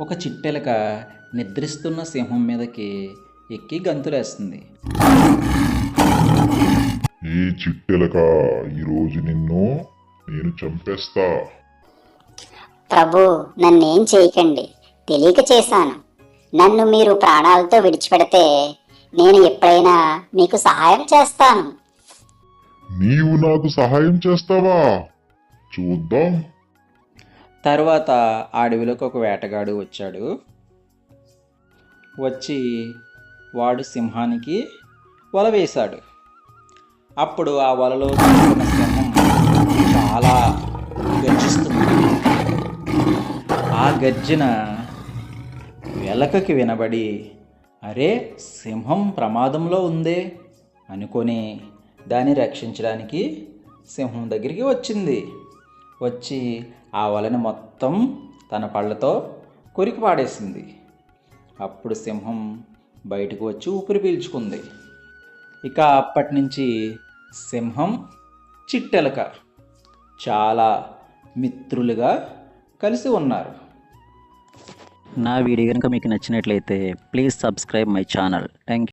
ఒక చిట్టెలక నిద్రిస్తున్న సింహం మీదకి ఎక్కి గంతులేస్తుంది. ఈ చిట్టెలక ఈరోజు నిన్ను నేను చంపేస్తా. ప్రభు నన్నేం చేయకండి. తెలియక చేశాను. నన్ను మీరు ప్రాణాలతో విడిచిపెడితే నేను ఎప్పుడైనా మీకు సహాయం చేస్తాను. నీవు నాకు సహాయం చేస్తావా? చూద్దాం. తర్వాత ఆ అడవిలోకి ఒక వేటగాడు వచ్చాడు. వచ్చి వాడు సింహానికి వల వేశాడు. అప్పుడు ఆ వలలో చిక్కుకున్న సింహం చాలా గర్జిస్తుంది. ఆ గర్జన వెలకకి వినబడి అరే సింహం ప్రమాదంలో ఉందే అనుకొని దాన్ని రక్షించడానికి సింహం దగ్గరికి వచ్చింది. వచ్చి ఆ వలని మొత్తం తన పళ్ళతో కొరికి పాడేసింది. అప్పుడు సింహం బయటకు వచ్చి ఊపిరి పీల్చుకుంది. ఇక అప్పటి నుంచి సింహం చిట్టెలక చాలా మిత్రులుగా కలిసి ఉన్నారు. నా వీడియో కనుక మీకు నచ్చినట్లయితే please subscribe my channel. Thank you